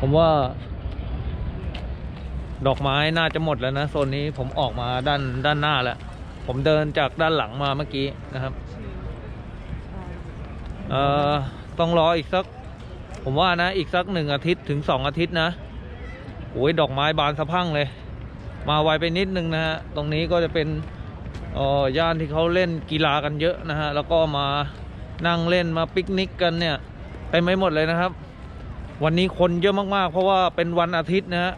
ผมว่า ดอกไม้น่าจะหมดแล้วนะโซนนี้ผมออกมาด้านด้านหน้าแล้ว ผมเดินจากด้านหลังมาเมื่อกี้นะครับเอ่อต้องรออีกสัก ผมว่านะอีกสักหนึ่งอาทิตย์ถึงสองอาทิตย์นะโอ้ยดอกไม้บานสะพรั่งเลย มาไวไปนิดนึงนะฮะตรงนี้ก็จะเป็นเอ่อย่านที่เขาเล่นกีฬากันเยอะนะฮะแล้วก็มานั่งเล่นมาปิกนิกกันเนี่ยเต็มไปหมดเลยนะครับ วันนี้คนเยอะมากๆ เพราะว่าเป็นวันอาทิตย์นะฮะ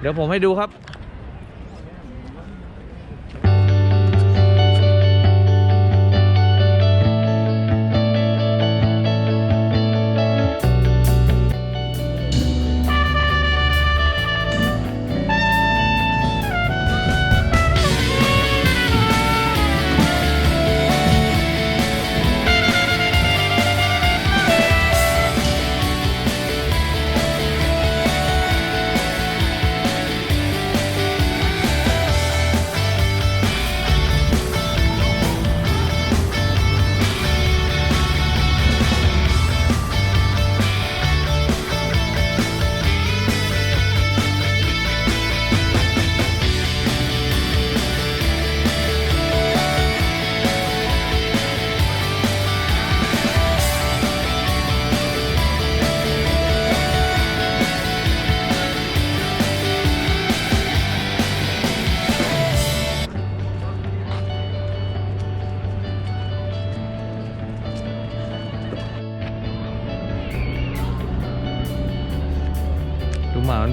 เดี๋ยวผมให้ดูครับ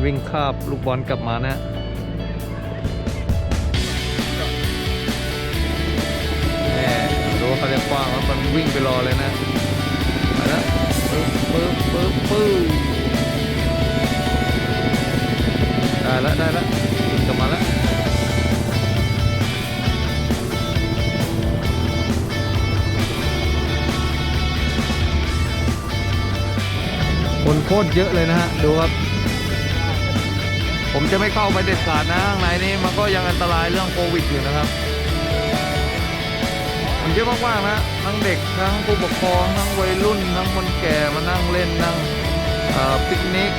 วิ่งคาบลูกบอลกลับมานะแหมดูว่าเขาจะกว้างแล้วมันวิ่งไปรอเลยนะไปแล้วปึ๊บปึ๊บปึ๊บปึ๊บได้แล้วได้แล้วกลับมาแล้วคนโคตรเยอะเลยนะฮะ ดูครับ จะไม่เข้าไปเด็ดขาดนะข้างในนี้มันก็ยังอันตรายเรื่องโควิดอยู่นะครับ มันเยอะมากๆนะทั้งเด็กทั้งผู้ปกครองทั้งวัยรุ่น ทั้งคนแก่มานั่งเล่นนั่งปิกนิก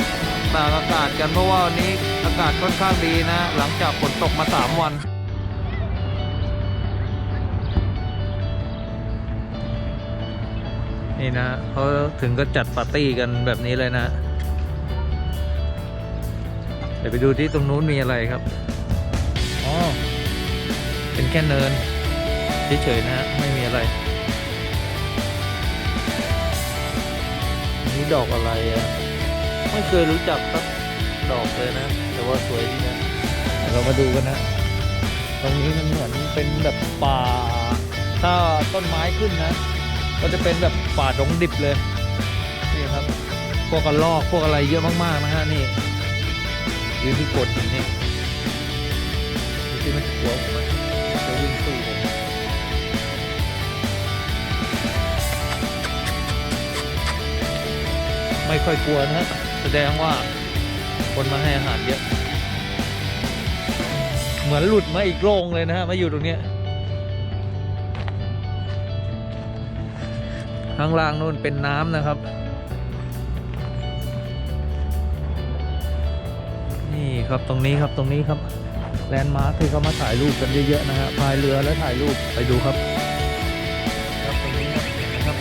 ตากอากาศกันเพราะว่าวันนี้อากาศค่อนข้างดีนะ หลังจากฝนตกมาสามวันนี่นะเขาถึงก็จัดปาร์ตี้กันแบบนี้เลยนะ เดี๋ยวไปดูที่ตรงนู้นมีอะไรครับ อ๋อ เป็นแค่เนินเฉยๆนะฮะ ไม่มีอะไร นี่ดอกอะไรอะ่ะ ไม่เคยรู้จักสักดอกเลยนะ แต่ว่าสวยดีนะเดี๋ยวเรามาดูกันนะ ตรงนี้มันเหมือนเป็นแบบป่า ถ้าต้นไม้ขึ้นนะ ก็จะเป็นแบบป่าดงดิบเลย นี่ครับ พวกกระรอก พวกอะไรเยอะมากๆนะฮะนี่ ยืนที่กดอยู่นี่ดูที่มันหัวผมจะวิ่งสู้ผมไม่ค่อยกลัวนะฮะแสดงว่าคนมาให้อาหารเยอะ เหมือนหลุดมาอีกโรงเลยนะฮะมาอยู่ตรงเนี้ยข้างล่างนู่นเป็นน้ำนะครับ ครับตรงนี้ครับตรงนี้ครับแลนด์มาร์คที่เขามาถ่ายรูปกันเยอะๆนะฮะพายเรือแล้วถ่ายรูปไปดูครับครับตรงนี้ครับเห็นไหมครับ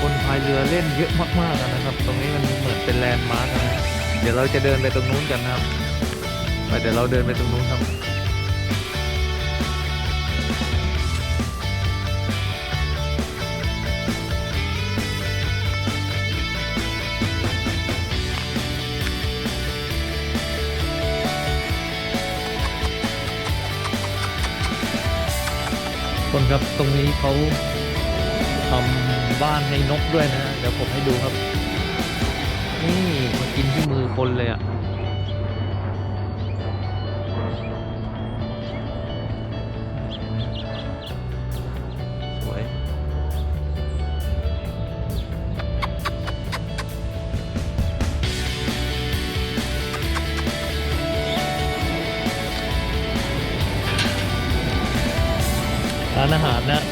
คนพายเรือเล่นเยอะมากๆนะครับ ตรงนี้มันเหมือนเป็นแลนด์มาร์คนะฮะเดี๋ยวเราจะเดินไปตรงนู้นกันนะครับไปเดี๋ยวเราเดินไปตรงนู้นครับ คนครับตรงนี้เขาทำบ้านให้นกด้วยนะฮะเดี๋ยวผมให้ดูครับ นี่มากินที่มือคนเลยอะ่ะ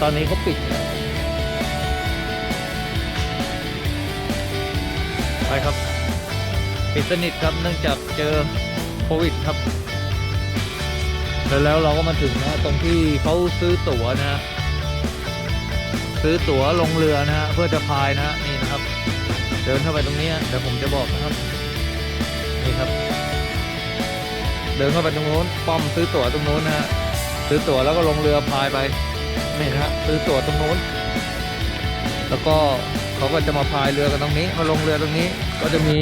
ตอนนี้เขาปิดไปครับ ปิดสนิทครับเนื่องจากเจอโควิดครับ แล้วแล้วเราก็มาถึงนะตรงที่เขาซื้อตั๋วนะฮะซื้อตั๋วลงเรือนะฮะเพื่อจะพายนะฮะนี่นะครับ เดินเข้าไปตรงนี้เดี๋ยวผมจะบอกนะครับนี่ครับ เดินเข้าไปตรงนู้นป้อมซื้อตั๋วตรงนู้นนะฮะซื้อตั๋วแล้วก็ลงเรือพายไป นี่ฮะซื้อตั๋วตรงนู้น แล้วก็เขาก็จะมาพายเรือกันตรงนี้มาลงเรือตรงนี้ ก็จะมี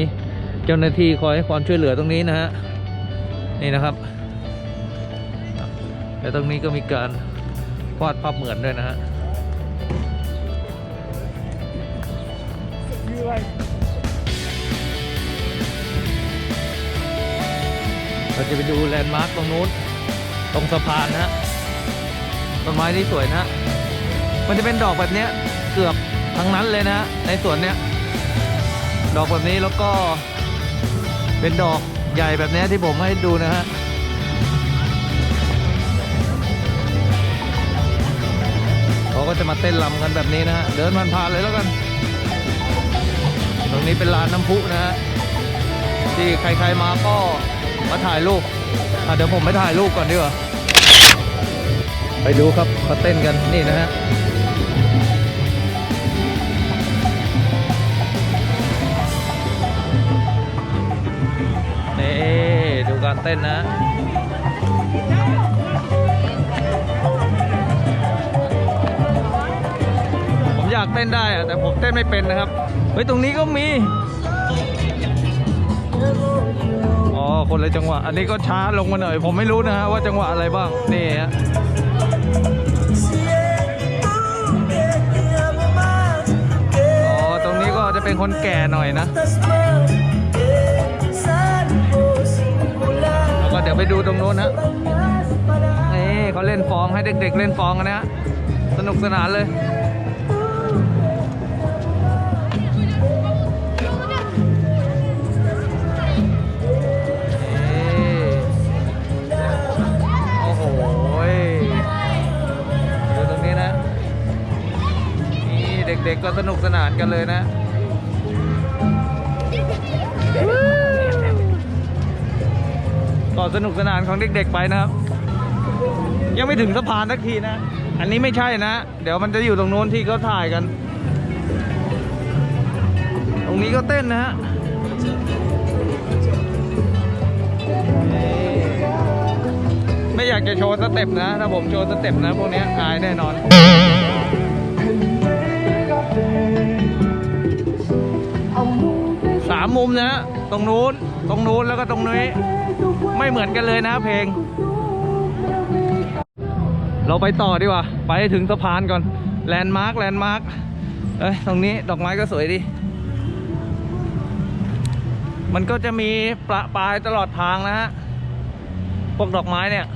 เจ้าหน้าที่คอยให้ความช่วยเหลือตรงนี้นะฮะนี่นะครับแล้วตรงนี้ก็มีการวาดภาพเหมือนด้วยนะฮะเราจะไปดูแลนด์มาร์คตรงนู้นตรงสะพานนะฮะ ต้นไม้ที่สวยนะ มันจะเป็นดอกแบบเนี้ยเกือบทั้งนั้นเลยนะ ในสวนเนี้ยดอกแบบนี้แล้วก็เป็นดอกใหญ่แบบเนี้ยที่ผมให้ดูนะฮะเขาก็จะมาเต้นรำกันแบบนี้นะฮะเดินผ่านๆเลยแล้วกัน ตรงนี้เป็นลานน้ำพุนะฮะที่ใครๆมาก็มาถ่ายรูปอะเดี๋ยวผมไปถ่ายรูปก่อนดีกว่า ไปดูครับเขาเต้นกันนี่นะฮะนี่ดูการเต้นนะผมอยากเต้นได้อะแต่ผมเต้นไม่เป็นนะครับเฮ้ยตรงนี้ก็มีอ๋อคนละจังหวะ อันนี้ก็ช้าลงมาหน่อย ผมไม่รู้นะฮะว่าจังหวะอะไรบ้างนี่ฮะ เป็นคนแก่หน่อยนะ แล้วก็เดี๋ยวไปดูตรงโน้นนะนี่เขาเล่นฟองให้เด็กๆเล่นฟองกันนะฮะสนุกสนานเลยโอ้โหยดูตรงนี้นะนี่เด็กๆก็สนุกสนานกันเลยนะ ก็สนุกสนานของเด็กๆไปนะครับ ยังไม่ถึงสะพานสักทีนะ อันนี้ไม่ใช่นะ เดี๋ยวมันจะอยู่ตรงโน้นที่เขาถ่ายกัน ตรงนี้ก็เต้นนะฮะไม่อยากจะโชว์สเต็ปนะ ถ้าผมโชว์สเต็ปนะพวกนี้อายแน่นอนสามมุมนะฮะตรงนู้น ตรงนู้นแล้วก็ตรงนี้ ไม่เหมือนกันเลยนะเพลง เราไปต่อดีกว่า ไปถึงสะพานก่อนแลนด์มาร์คแลนด์มาร์คเอ้ยตรงนี้ดอกไม้ก็สวยดี มันก็จะมีประปายตลอดทางนะฮะพวกดอกไม้เนี่ย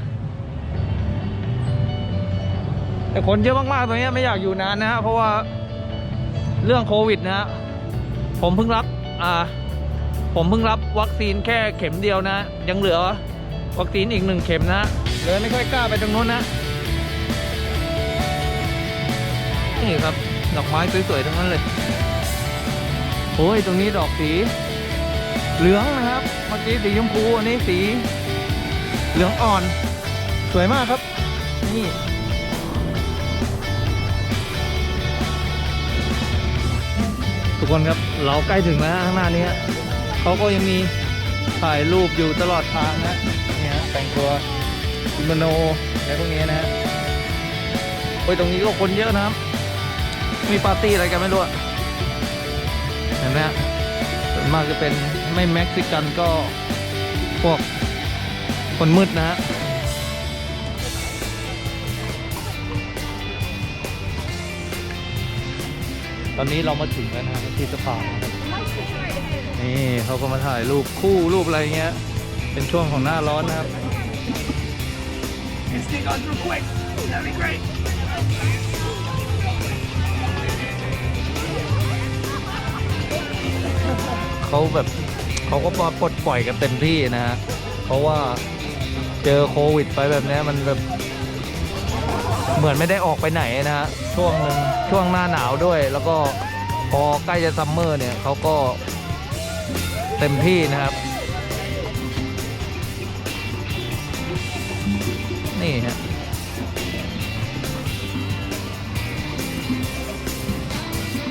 แต่คนเยอะมากๆตรงนี้ไม่อยากอยู่นานนะฮะเพราะว่าเรื่องโควิดนะฮะผมเพิ่งรับอ่า ผมเพิ่งรับวัคซีนแค่เข็มเดียวนะ ยังเหลือวัคซีนอีกหนึ่งเข็มนะเลยไม่ค่อยกล้าไปตรงนู้นนะ นี่ครับดอกไม้สวยๆทั้งนั้นเลย โอ้ยตรงนี้ดอกสีเหลืองนะครับ เมื่อกี้สีชมพูอันนี้สีเหลืองอ่อน สวยมากครับ นี่ทุกคนครับเราใกล้ถึงแล้วข้างหน้านี้ เขาก็ยังมีถ่ายรูปอยู่ตลอดทางนะเนี่ยฮะแต่งตัวกิโมโนอะไรพวกนี้นะฮะโอ้ยตรงนี้ก็คนเยอะนะครับ มีปาร์ตี้อะไรกันไม่รู้เห็นไหมฮะส่วนมากจะเป็นไม่เม็กซิกันก็พวกคนมืดนะฮะตอนนี้เรามาถึงแล้วนะฮะที่สะพานนะครับ นี่เขาก็มาถ่ายรูปคู่รูปอะไรเงี้ย เป็นช่วงของหน้าร้อนนะครับ เขาแบบเขาก็มาปลดปล่อยกันเต็มที่นะฮะ เพราะว่าเจอโควิดไปแบบเนี้ยมันแบบเหมือนไม่ได้ออกไปไหนนะฮะช่วงหนึ่งช่วงหน้าหนาวด้วย แล้วก็พอใกล้จะซัมเมอร์เนี่ยเขาก็ เต็มที่นะครับ นี่ฮะ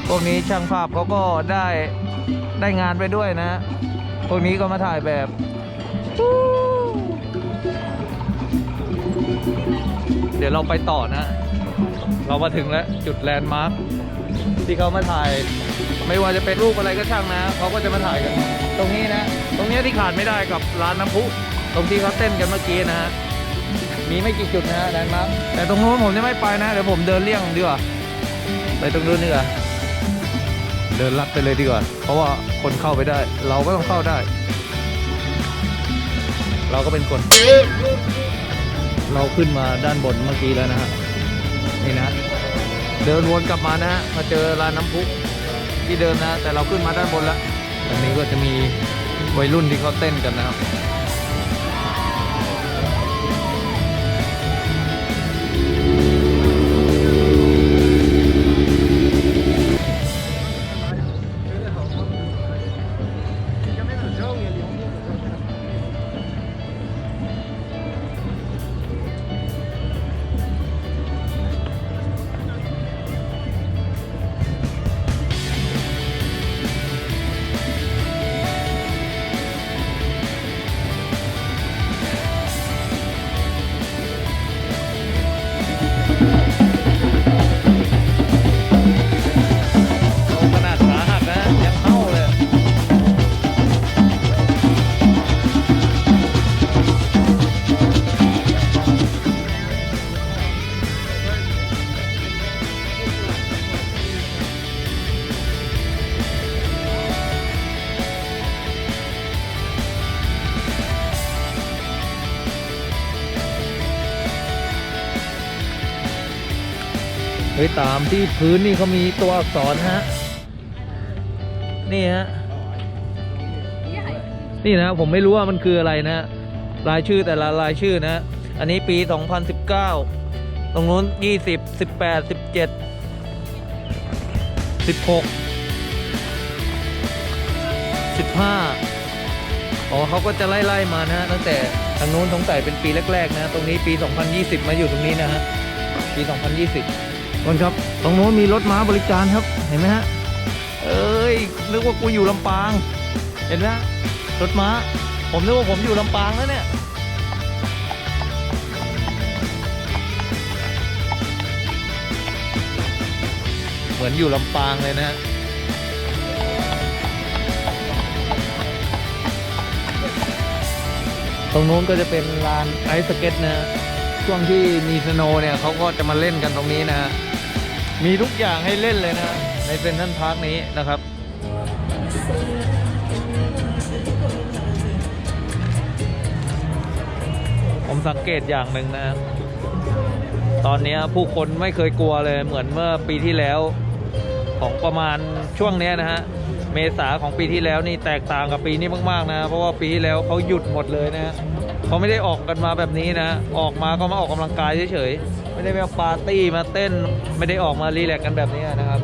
พวกนี้ช่างภาพเขาก็ได้ได้งานไปด้วยนะ พวกนี้ก็มาถ่ายแบบเดี๋ยวเราไปต่อนะ เรามาถึงแล้ว จุดแลนด์มาร์คที่เขามาถ่าย ไม่ว่าจะเป็นรูปอะไรก็ช่างนะเขาก็จะมาถ่ายกัน ตรงนี้นะ ตรงนี้ที่ขาดไม่ได้กับร้านน้ำพุ ตรงที่เขาเต้นกันเมื่อกี้นะฮะมีไม่กี่จุดนะฮะแลนด์มาร์คแต่ตรงนู้นผมจะไม่ไปนะเดี๋ยวผมเดินเลี่ยงดีกว่าไปตรงนู้นดีกว่าเดินลัดไปเลยดีกว่า เพราะว่าคนเข้าไปได้ เราก็ต้องเข้าได้ เราก็เป็นคน เราขึ้นมาด้านบนเมื่อกี้แล้วนะฮะนี่นะ เดินวนกลับมานะฮะมาเจอร้านน้ำพุ ที่เดิมนะ แต่เราขึ้นมาด้านบนแล้วตรงนี้ก็จะมีวัยรุ่นที่เขาเต้นกันนะครับ เฮ้ยตามที่พื้นนี่เขามีตัวอักษรฮะ นี่ฮะ นี่นะผมไม่รู้ว่ามันคืออะไรนะ รายชื่อแต่ละรายชื่อนะ อันนี้ปี 2019 ตรงนู้น 20 18 17 16 15 อ๋อเขาก็จะไล่ๆมานะตั้งแต่ทางนู้นสงสัยเป็นปีแรกๆนะ ตรงนี้ปี 2020 มาอยู่ตรงนี้นะฮะ ปี 2020 คนครับ ตรงโน้นมีรถม้าบริการครับ เห็นไหมฮะ เอ้ย นึกว่ากูอยู่ลำปาง เห็นไหมรถม้า ผมนึกว่าผมอยู่ลำปางแล้วเนี่ยเหมือนอยู่ลำปางเลยนะฮะตรงนู้นก็จะเป็นลานไอซ์สเก็ตนะ ช่วงที่มีสโนเนี่ยเขาก็จะมาเล่นกันตรงนี้นะฮะ มีทุกอย่างให้เล่นเลยนะในเซนทรัลพาร์คนี้นะครับ ผมสังเกตอย่างหนึ่งนะ ตอนนี้ผู้คนไม่เคยกลัวเลยเหมือนเมื่อปีที่แล้ว ของประมาณช่วงนี้นะฮะ เมษาของปีที่แล้วนี่แตกต่างกับปีนี้มาก ๆ นะ เพราะว่าปีที่แล้วเขาหยุดหมดเลยนะฮะ เขาไม่ได้ออกกันมาแบบนี้นะ ออกมาก็มาออกกำลังกายเฉยๆ ไม่ได้มาปาร์ตี้มาเต้น ไม่ได้ออกมารีแลกซ์กันแบบนี้นะครับ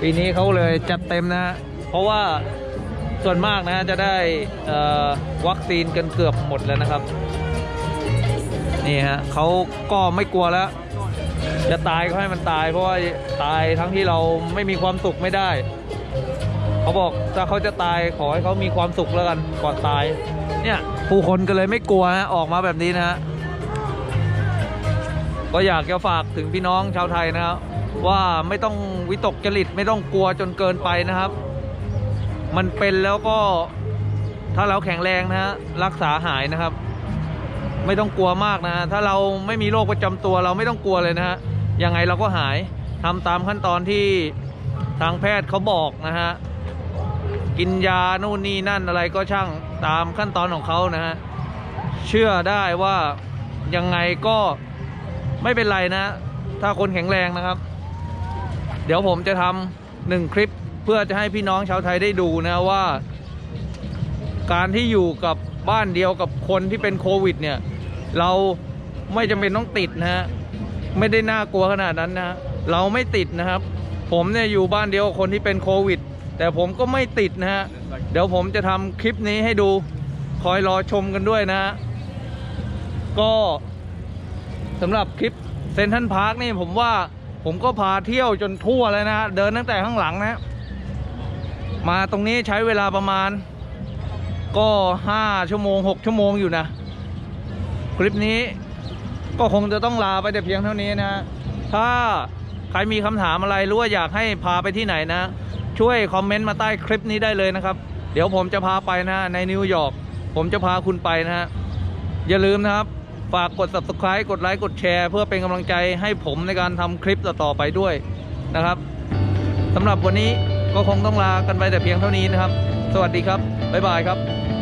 ปีนี้เขาเลยจัดเต็มนะ เพราะว่าส่วนมากนะจะได้วัคซีนกันเกือบหมดแล้วนะครับ นี่ฮะเขาก็ไม่กลัวแล้ว จะตายก็ให้มันตาย เพราะว่าตายทั้งที่เราไม่มีความสุขไม่ได้ เขาบอกถ้าเขาจะตายขอให้เขามีความสุขแล้วกันก่อนตาย เนี่ยผู้คนก็เลยไม่กลัวฮะออกมาแบบนี้นะฮะก็อยากจะฝากถึงพี่น้องชาวไทยนะครับ ว่าไม่ต้องวิตกจริตไม่ต้องกลัวจนเกินไปนะครับ มันเป็นแล้วก็ถ้าเราแข็งแรงนะฮะรักษาหายนะครับ ไม่ต้องกลัวมากนะถ้าเราไม่มีโรคประจำตัวเราไม่ต้องกลัวเลยนะฮะยังไงเราก็หายทำตามขั้นตอนที่ทางแพทย์เขาบอกนะฮะ กินยานู่นนี่นั่นอะไรก็ช่างตามขั้นตอนของเขานะฮะ เชื่อได้ว่ายังไงก็ไม่เป็นไรนะ ถ้าคนแข็งแรงนะครับ เดี๋ยวผมจะทำหนึ่งคลิปเพื่อจะให้พี่น้องชาวไทยได้ดูนะว่า การที่อยู่กับบ้านเดียวกับคนที่เป็นโควิดเนี่ย เราไม่จำเป็นต้องติดนะฮะ ไม่ได้น่ากลัวขนาดนั้นนะฮะเราไม่ติดนะครับ ผมเนี่ยอยู่บ้านเดียวกับคนที่เป็นโควิด แต่ผมก็ไม่ติดนะฮะ เดี๋ยวผมจะทำคลิปนี้ให้ดู คอยรอชมกันด้วยนะฮะ ก็สำหรับคลิปเซนทันพาร์คนี่ผมว่าผมก็พาเที่ยวจนทั่วแล้วนะฮะ เดินตั้งแต่ข้างหลังนะ มาตรงนี้ใช้เวลาประมาณ ก็ห้าชั่วโมงหกชั่วโมงอยู่นะ คลิปนี้ก็คงจะต้องลาไปแต่เพียงเท่านี้นะ ถ้าใครมีคำถามอะไรหรือว่าอยากให้พาไปที่ไหนนะ ช่วยคอมเมนต์มาใต้คลิปนี้ได้เลยนะครับ เดี๋ยวผมจะพาไปนะในนิวยอร์กผมจะพาคุณไปนะฮะอย่าลืมนะครับ ฝากกด subscribe กดไลค์กดแชร์ เพื่อเป็นกำลังใจให้ผมในการทำคลิปต่อๆไปด้วยนะครับสำหรับวันนี้ก็คงต้องลากันไปแต่เพียงเท่านี้นะครับ สวัสดีครับ บ๊ายบายครับ